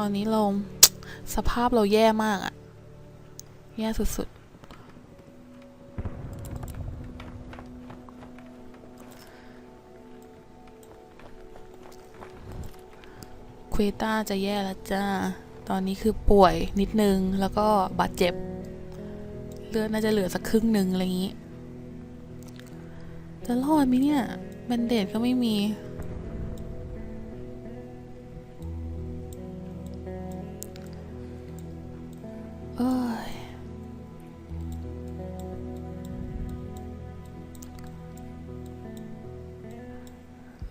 ตอนนี้เราสภาพเราแย่มากอะแย่สุดๆ เควต้าจะแย่แล้วจ้า ตอนนี้คือป่วยนิดนึง แล้วก็บาดเจ็บ เลือดน่าจะเหลือสักครึ่งหนึ่งอะไรอย่างนี้ จะรอดไหมเนี่ยแบนเดดก็ไม่มี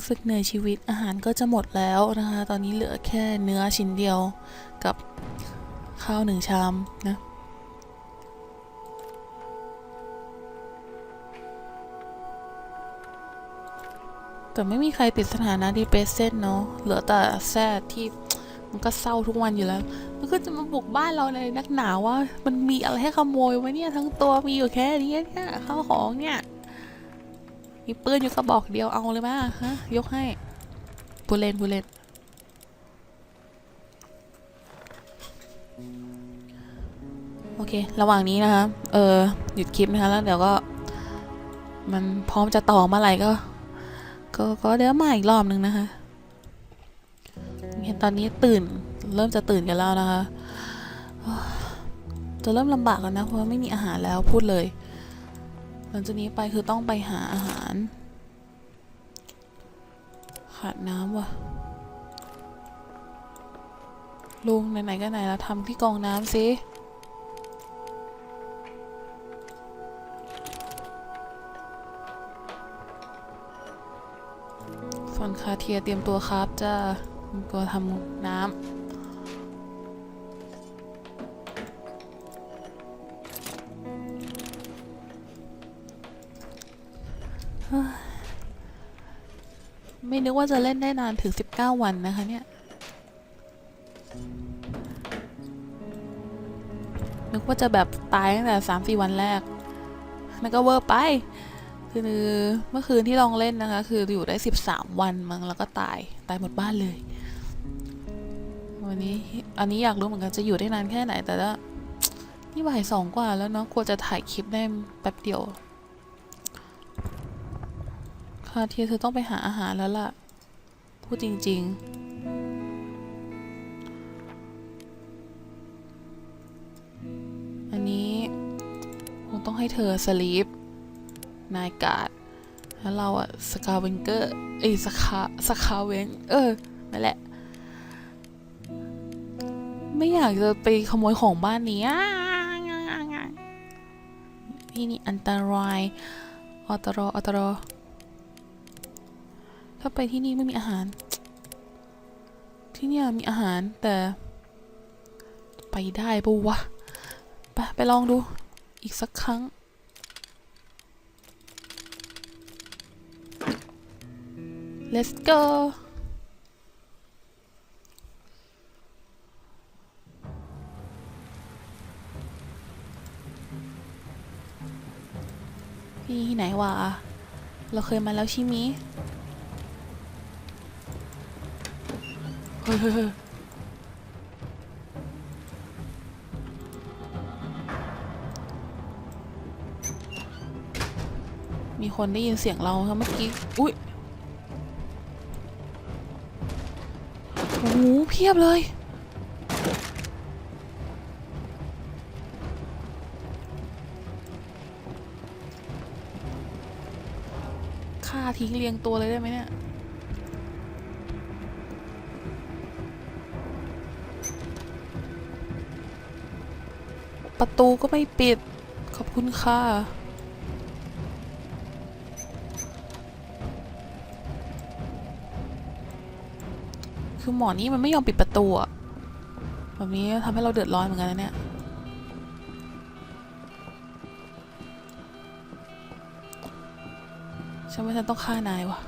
รู้สึกเหนื่อยชีวิตอาหารก็จะหมดแล้วนะคะ ตอนนี้เหลือแค่เนื้อชิ้นเดียวกับข้าวหนึ่งชามนะแต่ไม่มีใครติดสถานะดีเปรสเซนเนาะเหลือแต่แซดที่มันก็เศร้าทุกวันอยู่แล้ว มันก็จะมาบุกบ้านเราในนักหนาว่า มันมีอะไรให้ขโมยวะเนี่ยทั้งตัวมีอยู่แค่นี้เนี่ยข้าวของเนี่ย มีปืนอยู่กระบอกเดียวเอาเลยมั้ยฮะยกให้บูเลนบูเลนโอเค ระหว่างนี้นะคะ เออหยุดคลิปนะคะแล้วเดี๋ยวก็ มันพร้อมจะต่อเมื่อไหร่ก็ ก็ก็เดี๋ยวมาอีกรอบนึงนะคะเห็นตอนนี้ตื่นเริ่มจะตื่นกันแล้วนะคะ จะเริ่มลำบากแล้วนะเพราะไม่มีอาหารแล้วพูดเลย หลังจากนี้ไปคือต้องไปหาอาหาร ขาดน้ำว่ะ ลุงไหนๆก็ไหนแล้วทำที่กองน้ำสิส่วนคาเทียเตรียมตัวครับจะก็ทำน้ำ ว่าจะเล่นได้นานถึง 19 วันนะคะเนี่ย นึกว่าจะแบบตายตั้งแต่ 3-4 วันแรก มันก็เวอร์ไป คือเมื่อคืนที่ลองเล่นนะคะ คืออยู่ได้ 13 วันมั้งแล้วก็ตาย ตายหมดบ้านเลย วันนี้ อันนี้อยากรู้เหมือนกันจะอยู่ได้นานแค่ไหน แต่ว่านี่บ่ายสองกว่าแล้วเนาะกลัวจะถ่ายคลิปได้แป๊บเดียวคาเทียเธอต้องไปหาอาหารแล้วล่ะ พูดจริง ๆ อันนี้คงต้องให้เธอสลีปนายกาดแล้วเราอะสกาเวนเกอร์เอ้ยสคาสคาเวนเออนั่นแหละ ไม่อยากจะไปขโมยของบ้านนี้ที่นี่อันตรายออตรออตรอ ถ้าไปที่นี่ไม่มีอาหาร ที่เนี่ยมีอาหารแต่ ไปได้ปะวะ ไปไปลองดู อีกสักครั้ง let's go พี่ที่ไหนวะ เราเคยมาแล้วใชิมิ ฮ้ยเฮ้ยเฮ้ยมีคนได้ยินเสียงเราครับเมื่อกี้ อุ้ยโอ้โหเพียบเลย ฆ่าทิ้งเรียงตัวเลยได้ไหมเนี่ย ประตูก็ไม่ปิด ขอบคุณค่ะ คือหมอนี่มันไม่ยอมปิดประตูอะแบบนี้ทำให้เราเดือดร้อนเหมือนกันนะเนี่ย ฉันว่าฉันต้องฆ่านายว่ะ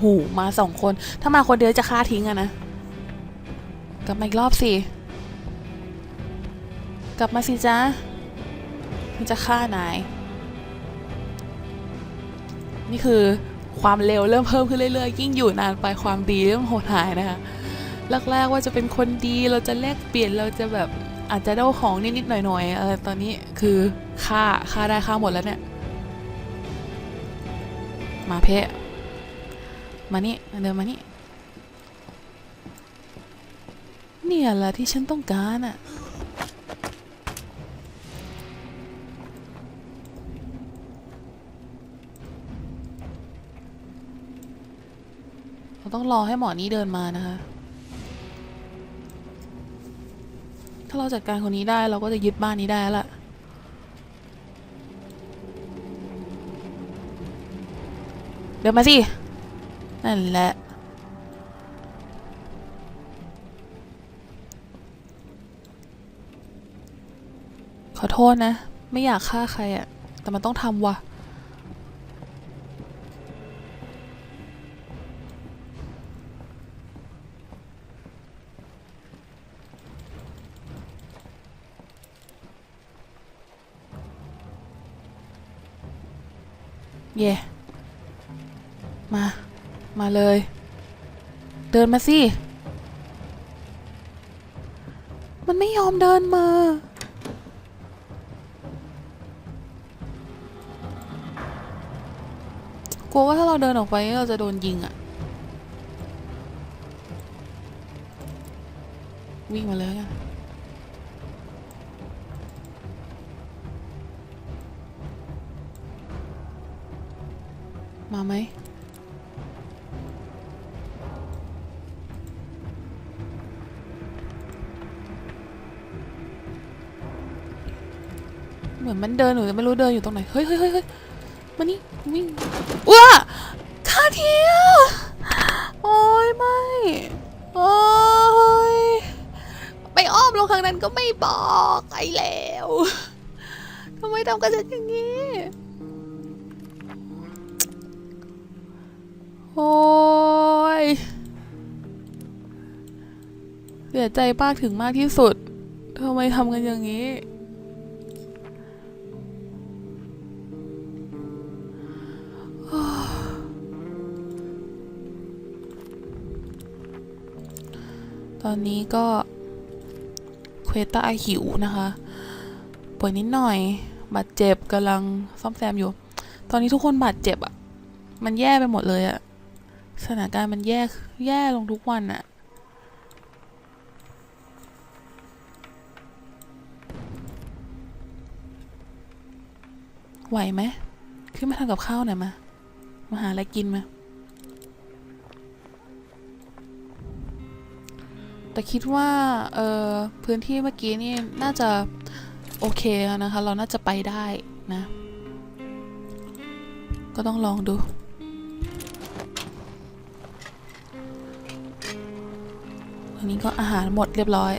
โอ้โหมาสองคน ถ้ามาคนเดียวจะฆ่าทิ้งอะนะ กลับมาอีกรอบสิ กลับมาสิจ้ามันจะฆ่านาย นี่คือความเร็วเริ่มเพิ่มขึ้นเรื่อยๆ ยิ่งอยู่นานไปความดีเริ่มโหดหายนะคะแรกๆว่าจะเป็นคนดีเราจะแลกเปลี่ยนเราจะแบบอาจจะได้ของนิดๆหน่อยๆเออตอนนี้คือค่าค่าได้ค่าหมดแล้วเนี่ย มาเพะ มานี่เดินมานี่เนี่ยแหละที่ฉันต้องการอะเราต้องรอให้หมอนี้เดินมานะคะ ถ้าเราจัดการคนนี้ได้เราก็จะยึดบ้านนี้ได้ละเดินมาสิ นั่นแหละ ขอโทษนะ ไม่อยากฆ่าใครอะแต่มันต้องทำว่ะ เลย เดินมาสิ มันไม่ยอมเดินมากลัวว่าถ้าเราเดินออกไปเราจะโดนยิงอะวิ่งมาเลยกันมาไหม มันเดินหนูไม่รู้เดินอยู่ตรงไหน เฮ้ยเฮ้ยเฮ้ยมานี่วิ่งว้าคาเทียโอ้ยไม่โอ้ยไปอ้อมลงข้างนั้นก็ไม่บอกไอ้แล้วทำไมทำกับฉันอย่างนี้โอ้ยเสียใจมากถึงมากที่สุดทำไมทำกันอย่างนี้ อนนี้ก็เควต้าหิวนะคะป่วยนิดหน่อย บาดเจ็บกำลังซ่อมแซมอยู่ ตอนนี้ทุกคนบาดเจ็บอะ่ะมันแย่ไปหมดเลยอะ่ะสถานการณ์มันแย่แย่ลงทุกวันอะ่ะไหวไหมขึ้นมาทำกับข้าวหน่อยมา มาหาอะไรกินมา แต่คิดว่าเออพื้นที่เมื่อกี้นี่น่าจะโอเคแล้วนะคะ เราน่าจะไปได้นะ ก็ต้องลองดู อันนี้ก็อาหารหมดเรียบร้อย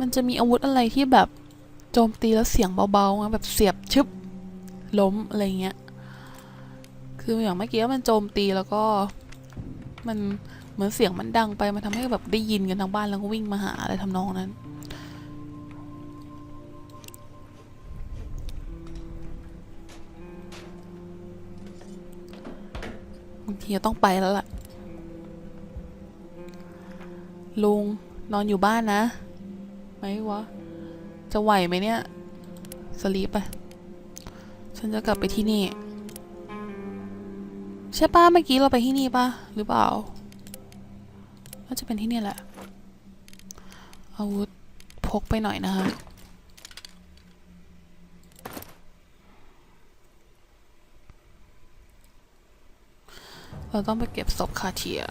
มันจะมีอาวุธอะไรที่แบบโจมตีแล้วเสียงเบาๆอะแบบเสียบชึบล้มอะไรเงี้ย คืออย่างเมื่อกี้มันโจมตีแล้วก็มันเหมือนเสียงมันดังไปมันทำให้แบบได้ยินกันทั้งบ้านแล้วก็วิ่งมาหาอะไรทำนองนั้น บางทีต้องไปแล้วล่ะ ลุงนอนอยู่บ้านนะ ไหมวะ จะไหวไหมเนี่ย สลีปไป ฉันจะกลับไปที่นี่ ใช่ป้าเมื่อกี้เราไปที่นี่ป่ะหรือเปล่า น่าจะเป็นที่นี่แหละ อาวุธพกไปหน่อยนะคะเราต้องไปเก็บศพคาเทีย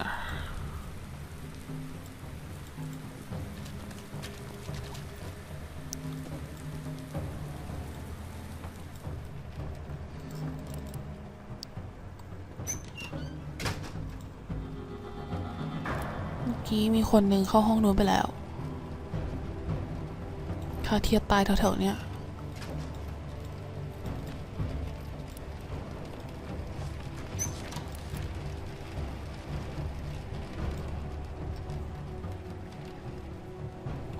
นี้มีคนหนึ่งเข้าห้องนู้นไปแล้วคาเทียตายแถวๆเนี้ย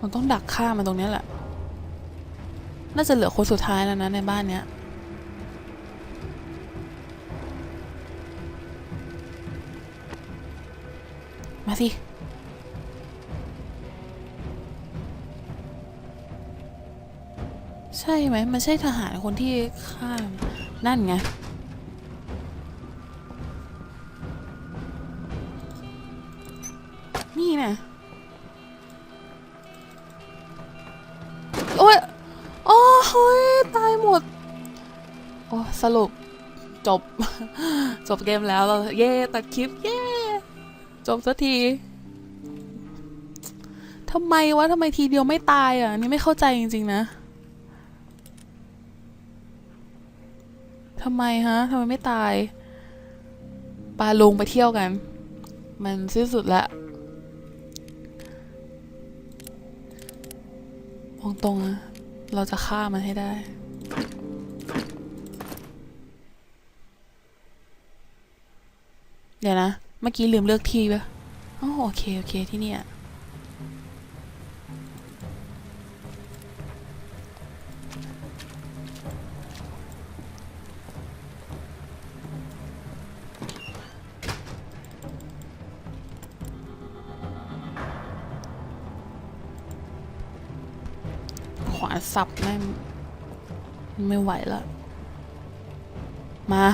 มันต้องดักฆ่ามันตรงนี้แหละ น่าจะเหลือคนสุดท้ายแล้วนะในบ้านเนี้ยมาสิ ช่ไหมมันใช่ทหารคนที่ฆ่ามนั่นไงนี่นะโอ้ยโอ้เฮ้ยตายหมด โอ้สรุปจบ จบเกมแล้วเราเย่ตัดคลิปเย่จบสักทีทำไมวะทำไมทีเดียวไม่ตายอะนี่ไม่เข้าใจจริงๆนะ ทำไมฮะทำไมไม่ตายปาลงไปเที่ยวกัน มันสิ้นสุดละมองตรงนะเราจะฆ่ามันให้ได้เดี๋ยวนะ เมื่อกี้ลืมเลือกที่ปะอ๋อโอเค โอเค ที่เนี่ย ขวาสับแม่ไม่ไหวล้วมา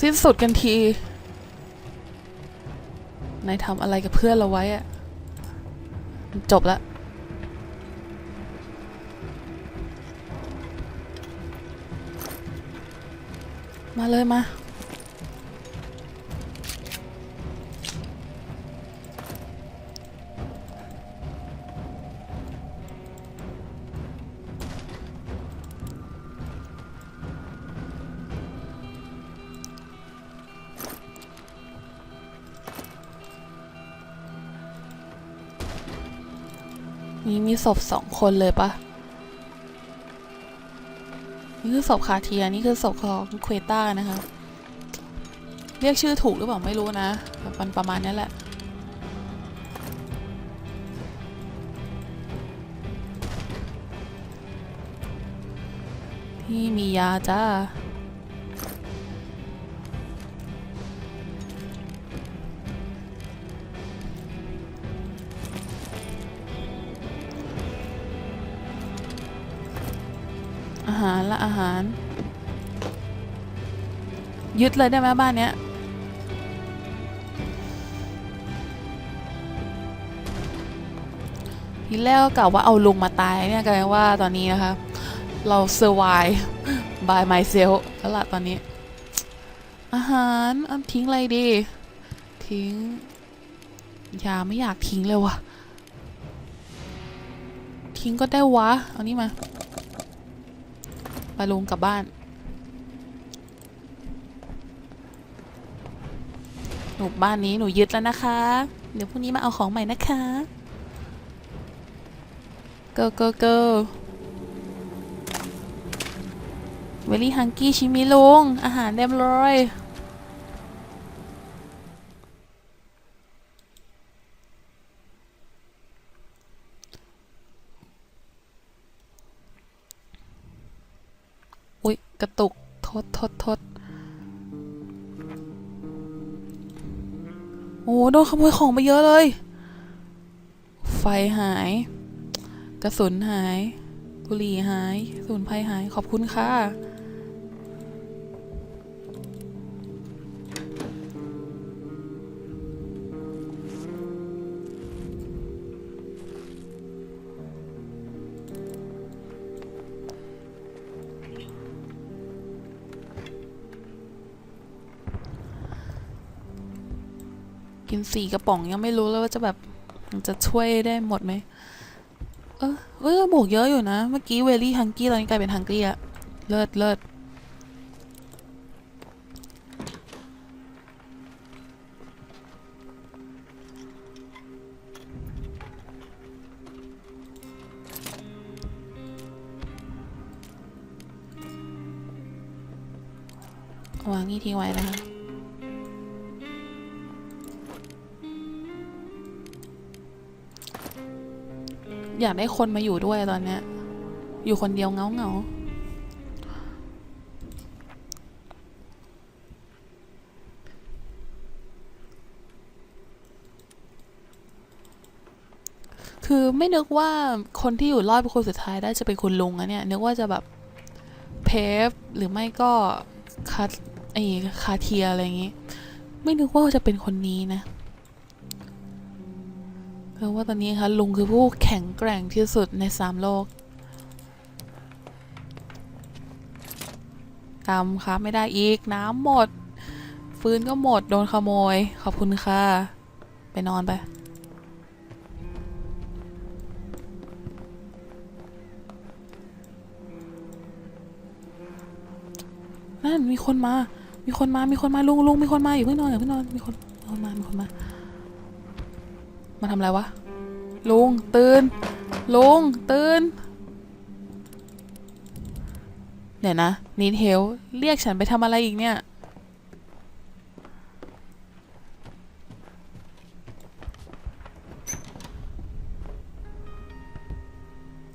สิ้นสุดกันที นายทำอะไรกับเพื่อนเราไว้อะจบล้วมาเลยมา นี่มีศพสองคนเลยปะนี่คือศพคาเทียนี่คือศพของเควต้านะคะ เรียกชื่อถูกหรือเปล่าไม่รู้นะมันประมาณนี้แหละที่มียาจ้า หารละอาหาร ยึดเลยได้ไหมบ้านเนี้ยทีแรกก็กล่าวว่าเอาลุงมาตายเนี่ยกลายเป็นว่าตอนนี้นะคะเรา survive by myself แล้วล่ะตอนนี้ อาหารอ้ำทิ้งอะไรดี ทิ้งยาไม่อยากทิ้งเลยวะทิ้งก็ได้วะ เอานี่มา ไปลุงกลับบ้าน หนูบ้านนี้หนูยึดแล้วนะคะ เดี๋ยวพรุ่งนี้มาเอาของใหม่นะคะ go go go เวลี่ฮังกี้ชิมิลุงอาหารเต็มเลยอุ๊ย โดนขโมยของไปเยอะเลย ไฟหาย กระสุนหาย บุหรี่หายสูนภัยหาย ขอบคุณค่ะ นสี่กระป๋องยังไม่รู้เลยว่าจะแบบจะช่วยได้หมดไหมเออเออบวกเยอะอยู่นะ เมื่อกี้เวลี่ฮังกี้ตอนนี้กลายเป็นฮังกี้อะเลิศเลิศวางนี่ทิ้งไว้นะคะ อยากได้คนมาอยู่ด้วยตอนเนี้ย อยู่คนเดียวเงาเงาคือไม่นึกว่าคนที่อยู่รอดเป็นคนสุดท้ายได้จะเป็นคุณลุงอะเนี่ย นึกว่าจะแบบเพฟหรือไม่ก็คาไอคาเทียอะไรอย่างงี้ ไม่นึกว่าจะเป็นคนนี้นะ เพราะว่าตอนนี้ค่ะลุงคือผู้แข็งแกร่งที่สุดในสามโลกกำครับไม่ได้อีกน้ำหมด ฟื้นก็หมดโดนขโมย ขอบคุณค่ะ ไปนอนไปนั่นมีคนมา มีคนมา มีคนมาลุงลุงมีคนมาอยู่เพิ่งนอนอย่าเพิ่งนอน มีคนมีคนมา มีคนมา มาทำอะไรวะ ลุง ตื่น ลุง ตื่น เดี๋ยวนะนีเทลเรียกฉันไปทำอะไรอีกเนี่ย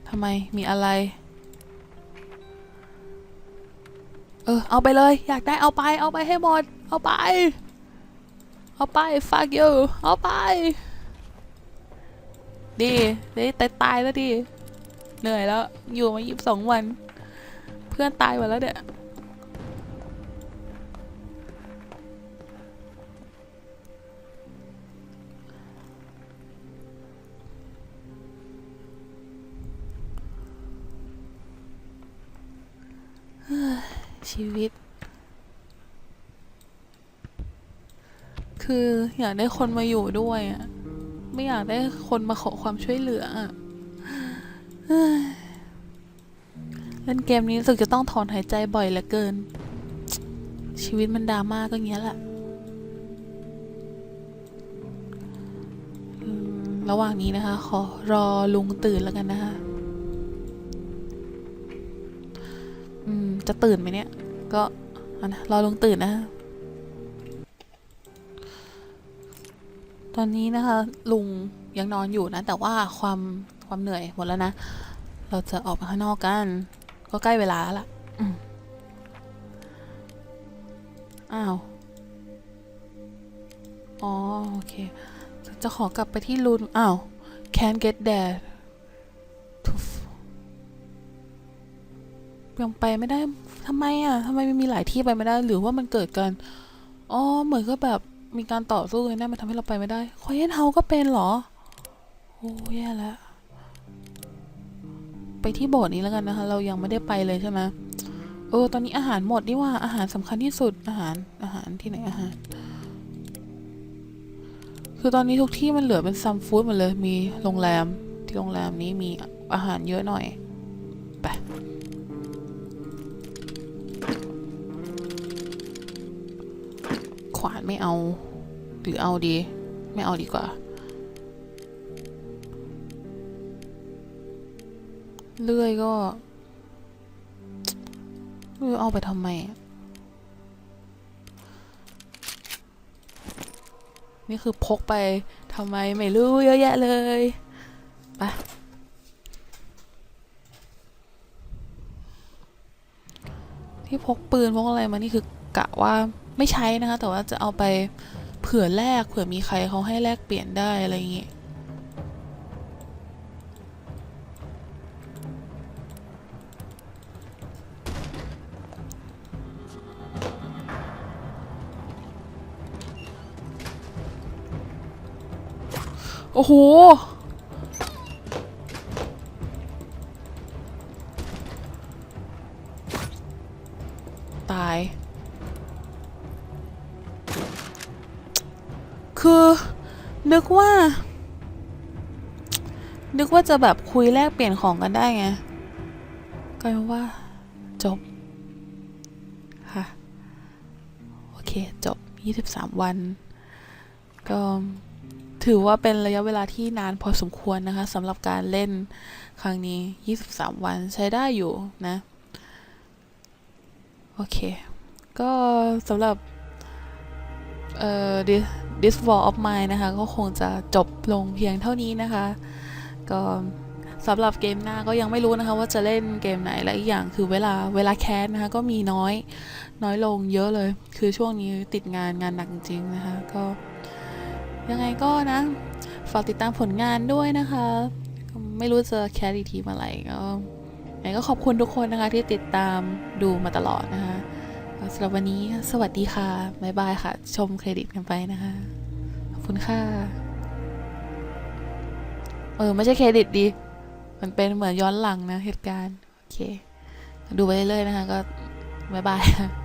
ทำไม มีอะไร เออ เอาไปเลย อยากได้เอาไป เอาไปให้หมด เอาไป เอาไป fuck you เอาไป ดีได้ตายตายแล้วดีเหนื่อยแล้ว อยู่มายี่สิบสองวัน เพื่อนตายหมดแล้วเนี่ยเฮ้ยชีวิต คืออยากได้คนมาอยู่ด้วยอะ ไม่อยากได้คนมาขอความช่วยเหลืออะเล่นเกมนี้รู้สึกจะต้องถอนหายใจบ่อยเหลือเกิน ชีวิตมันดราม่าก็เงี้ยแหละระหว่างนี้นะคะ ขอรอลุงตื่นแล้วกันนะคะอืมจะตื่นไหมเนี่ย ก็รอลุงตื่นนะคะ ตอนนี้นะคะ ลุงยังนอนอยู่นะ แต่ว่าความความเหนื่อยหมดแล้วนะ เราจะออกไปข้างนอกกัน ก็ใกล้เวลาแล้วล่ะอ้าว อ๋อ โอเค จะขอกลับไปที่รูนอ้าว can't get there ยังไปไม่ได้ทำไมอะทำไมมันมีหลายที่ไปไม่ได้ หรือว่ามันเกิดกัน อ๋อ เหมือนก็แบบ มีการต่อสู้กันนะมันทำให้เราไปไม่ได้คอยเฮนเฮาก็เป็นเหรอ โอ้แย่แล้ว ไปที่โบสถ์นี้แล้วกันนะคะ เรายังไม่ได้ไปเลยใช่ไหมเออ ตอนนี้อาหารหมดนี่ว่า อาหารสำคัญที่สุด อาหาร อาหารที่ไหนอาหาร คือตอนนี้ทุกที่มันเหลือเป็นซัมฟู้ดหมดเลย มีโรงแรม ที่โรงแรมนี้มีอาหารเยอะหน่อย ไป วานไม่เอา หรือเอาดี ไม่เอาดีกว่า เลื่อยก็เลื่อยเอาไปทำไม นี่คือพกไปทำไมไม่รู้เยอะแยะเลยไปที่พกปืนพกอะไรมานี่คือกะว่า ไม่ใช้นะคะ แต่ว่าจะเอาไปเผื่อแลกเผื่อมีใครเขาให้แลกเปลี่ยนได้อะไรอย่างงี้โอ้โห นึกว่า นึกว่าจะแบบคุยแลกเปลี่ยนของกันได้ไงกลายเป็นว่า จบ ค่ะ โอเค จบ 23 วัน ก็ถือว่าเป็นระยะเวลาที่นานพอสมควรนะคะสำหรับการเล่นครั้งนี้ 23 วันใช้ได้อยู่นะ โอเค ก็สำหรับ เอ่อ This War of Mine นะคะ ก็คงจะจบลงเพียงเท่านี้นะคะ ก็สำหรับเกมหน้าก็ยังไม่รู้นะคะว่าจะเล่นเกมไหนและอีกอย่างคือเวลาเวลาแคสนะคะก็มีน้อยน้อยลงเยอะเลย คือช่วงนี้ติดงานงานหนักจริงนะคะก็ยังไงก็นะ ฝากติดตามผลงานด้วยนะคะ ไม่รู้จะแคสอีกทีเมื่อไหร่ก็ยังไงก็ขอบคุณทุกคนนะคะที่ติดตามดูมาตลอดนะคะ ก็สำหรับวันนี้สวัสดีค่ะ บ๊ายบายค่ะ ชมเครดิตกันไปนะคะ ขอบคุณค่ะ เออ ไม่ใช่เครดิตดี มันเป็นเหมือนย้อนหลังนะเหตุการณ์ โอเค ดูไปเรื่อยๆนะคะ ก็บ๊ายบายค่ะ